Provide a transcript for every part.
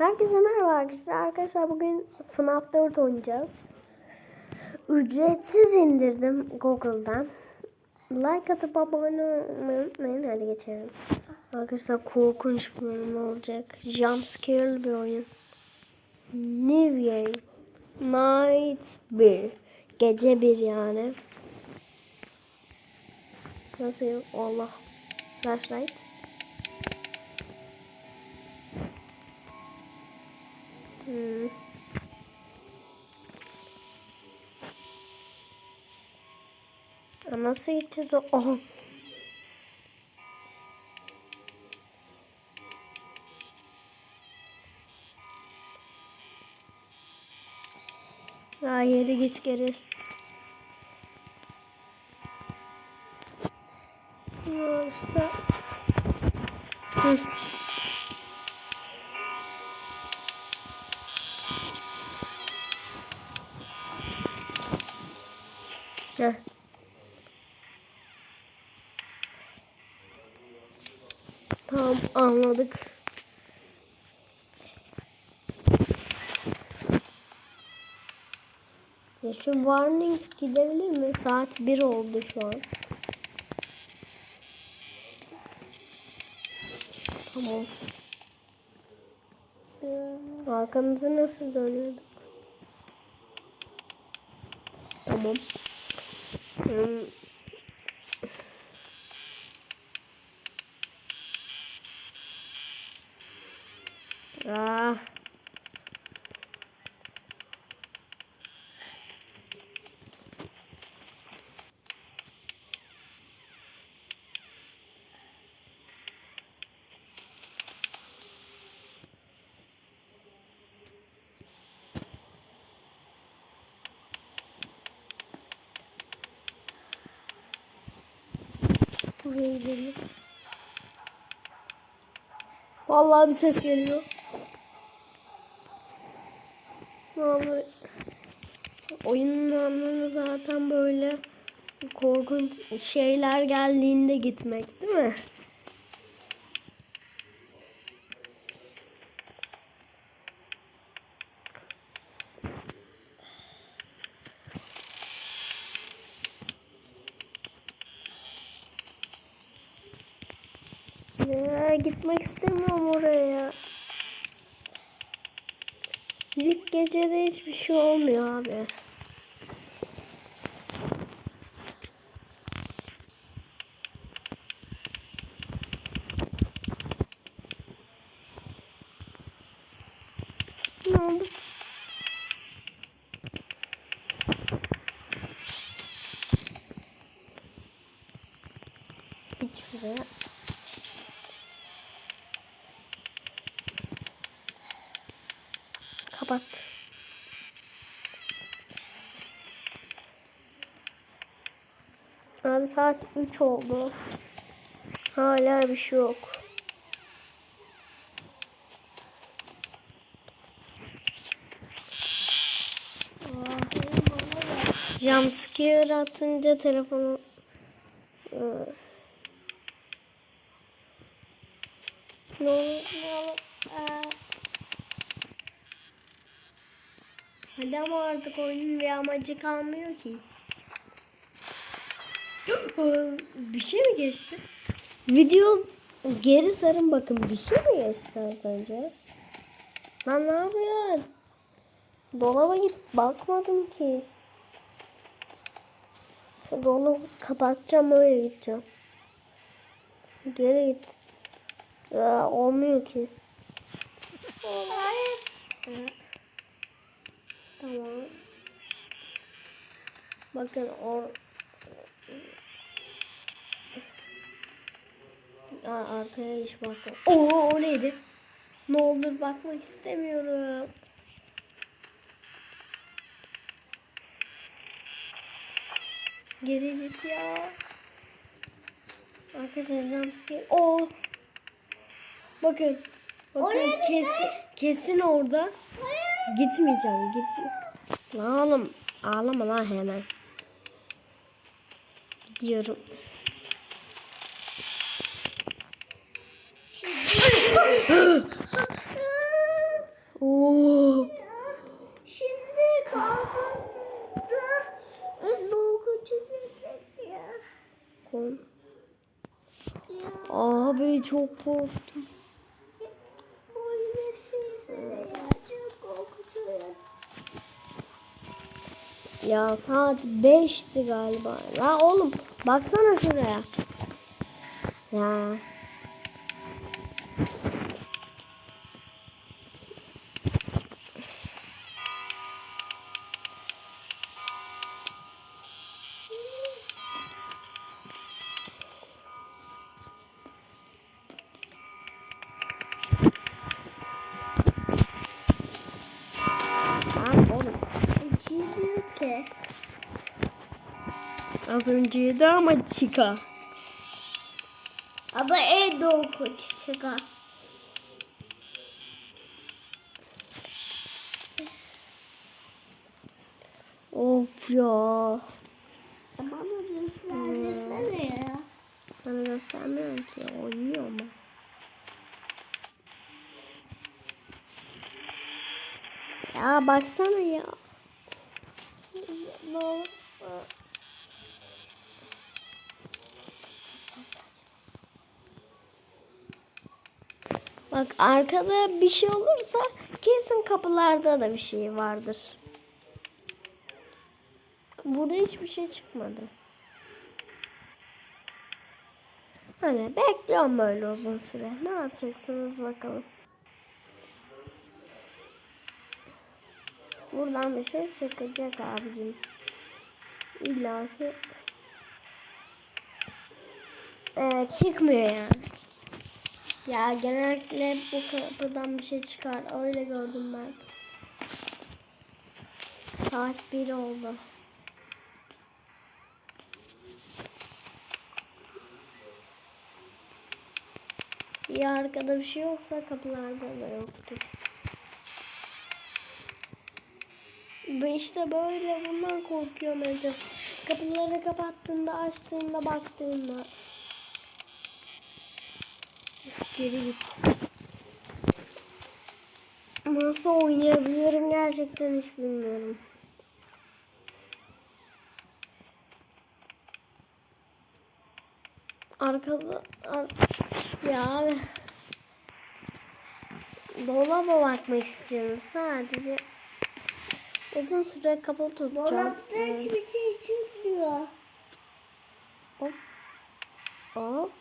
Herkese merhaba arkadaşlar. Arkadaşlar bugün FNAF 4 oynayacağız. Ücretsiz indirdim Google'dan. Like atıp abone olmayı unutmayın. Hadi geçelim. Arkadaşlar korkunç bir oyun olacak. Jumpscare'lı bir oyun. New Game. Night 1. Gece 1 yani. Nasıl? Allah. Flashlight. Hmm. Ya Nasıl gideceğiz o? Aha. Ya yeri git geri. Ya işte. Heh. Tamam anladık. Ya şu warning gidebilir mi? Saat 1 oldu şu an. Tamam. Arkamızı nasıl dönüyorduk? Tamam. Hmm. Ah. Buraya gidelim. Vallahi bir ses geliyor. Vallahi oyunun anlamı zaten böyle korkunç şeyler geldiğinde gitmek değil mi? Ya, gitmek istemiyorum oraya. İlk gecede hiçbir şey olmuyor abi. Ne oldu? Şuraya. Kapat. Abi saat 3 oldu. Hala bir şey yok. Jumpscare atınca telefonu Ee, ne olur ne olur Aa. Hadi ama artık oyunun bir amacı kalmıyor ki. bir şey mi geçti? Video geri sarın bakın bir şey mi geçti az önce? Lan ne yapıyorsun? Dolaba git bakmadım ki. Dolabı kapatacağım öyle gideceğim. Geri git. Ya, olmuyor ki. Hayır. Tamam. Bakın o Aa, arkaya hiç bakma. Oo o neydi? Ne olur bakmak istemiyorum. Geri git ya. Arkadaşlar jumpscare. Oo. Bakın. Bakın kesin kesin orada. Gitmeyeceğim git. Lan oğlum ağlama lan hemen. Gidiyorum. Oo. Şimdi kalkındı. Kon. Abi çok korktum. Oynasın ya. Ya saat 5'ti galiba. La oğlum baksana şuraya. Ya. Az önceydi ama çıka. Ama en doğru çıkar. Of ya. Tamam mı göstersene ya. Sana göstermiyorum ki. Oynuyor ama. Ya baksana ya. Ne olur. Bak arkada bir şey olursa kesin kapılarda da bir şey vardır. Burada hiçbir şey çıkmadı. Hani bekliyorum böyle uzun süre. Ne yapacaksınız bakalım. Buradan bir şey çıkacak abicim. İlla ki. Evet çıkmıyor yani. Ya genellikle bu kapıdan bir şey çıkar. Öyle gördüm ben. Saat 1 oldu. Ya arkada bir şey yoksa kapılarda da yoktur. Ve işte böyle bundan korkuyorum Ece. Kapıları kapattığında, açtığında, baktığında. Geri git. Nasıl oynayabilirim gerçekten hiç bilmiyorum. Arkada ar ya. Dolaba bakmak istiyorum sadece. Uzun süre kapalı tutacağım. Dolapta hiçbir şey çıkmıyor. Hop. Hop.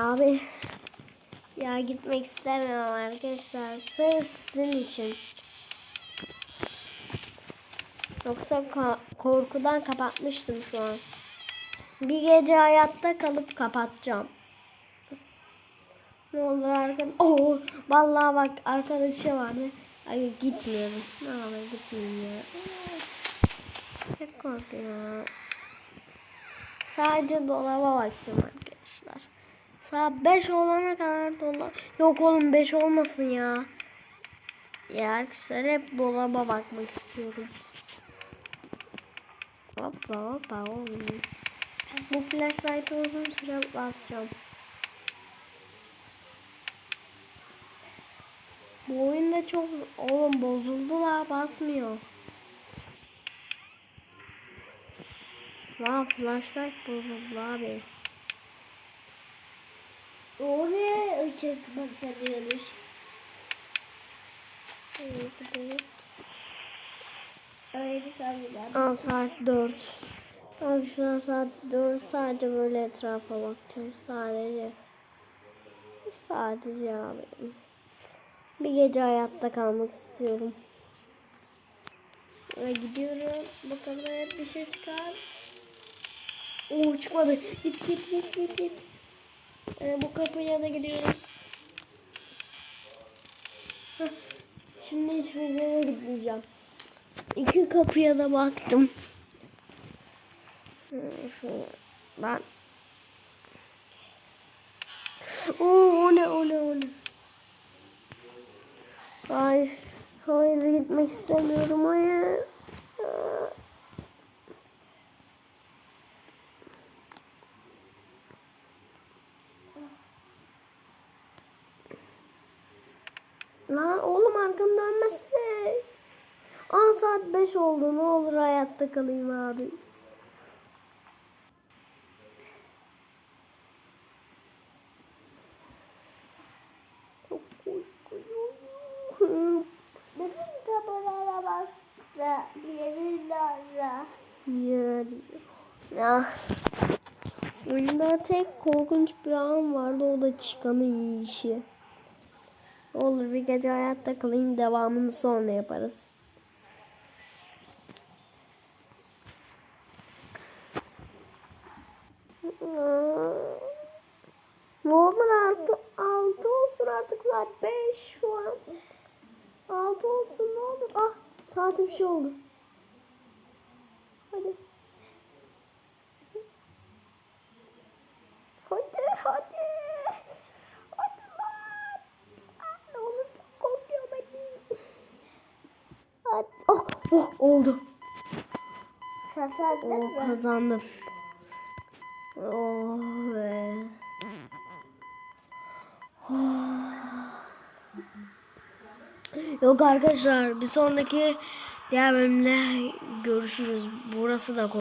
Abi ya gitmek istemiyorum arkadaşlar. Sırf sizin için. Yoksa ka- korkudan kapatmıştım şu an. Bir gece hayatta kalıp kapatacağım. Ne olur arkadaş. Oo, vallahi bak arkada bir şey vardı. Ay gitmiyorum. Ne yapayım gitmeyeyim ya. Çok korkuyorum. Sadece dolaba bakacağım arkadaşlar. Saat 5 olana kadar dolap. Yok oğlum 5 olmasın ya. Ya arkadaşlar hep dolaba bakmak istiyorum. Hoppa hoppa oğlum. Bu flashlight'ı uzun süre basacağım. Bu oyunda çok oğlum bozuldu la basmıyor. Vah flashlight bozuldu abi. Oraya bakıyoruz. İyi gidelim. Öyle kalıyor. Aa, saat 4. Arkadaşlar saat 4 sadece böyle etrafa bakacağım sadece. Sadece abi. Bir gece hayatta kalmak istiyorum. Ve gidiyorum. Bakalım bir şey çıkar. Oo çıkmadı. Git git git git git. Ee, bu kapıya da gidiyorum. Hah, Şimdi hiçbir yere gitmeyeceğim. İki kapıya da baktım. Şöyle ben. Oo, o ne o ne o ne. Hayır. Hayır gitmek istemiyorum. Hayır. Lan oğlum arkamı dönmesene. Aa saat 5 oldu. Ne olur hayatta kalayım abi. Çok korkuyorum. Bütün kapılara bastı. Yerlere. Yer. Ya. Oyunda tek korkunç bir an vardı. O da çıkanın işi. Olur bir gece hayatta kalayım. Devamını sonra yaparız. Ne olur artık altı olsun artık saat 5 şu an. Altı olsun ne olur. Ah saate bir şey oldu. Hadi. Hadi hadi. Hadi lan. Ah, ne olur çok korkuyorum hadi. Hadi. Oh, oh oldu. Kazandın Oh mı? kazandım. Oh be. Yok arkadaşlar bir sonraki diğer bölümde görüşürüz. Burası da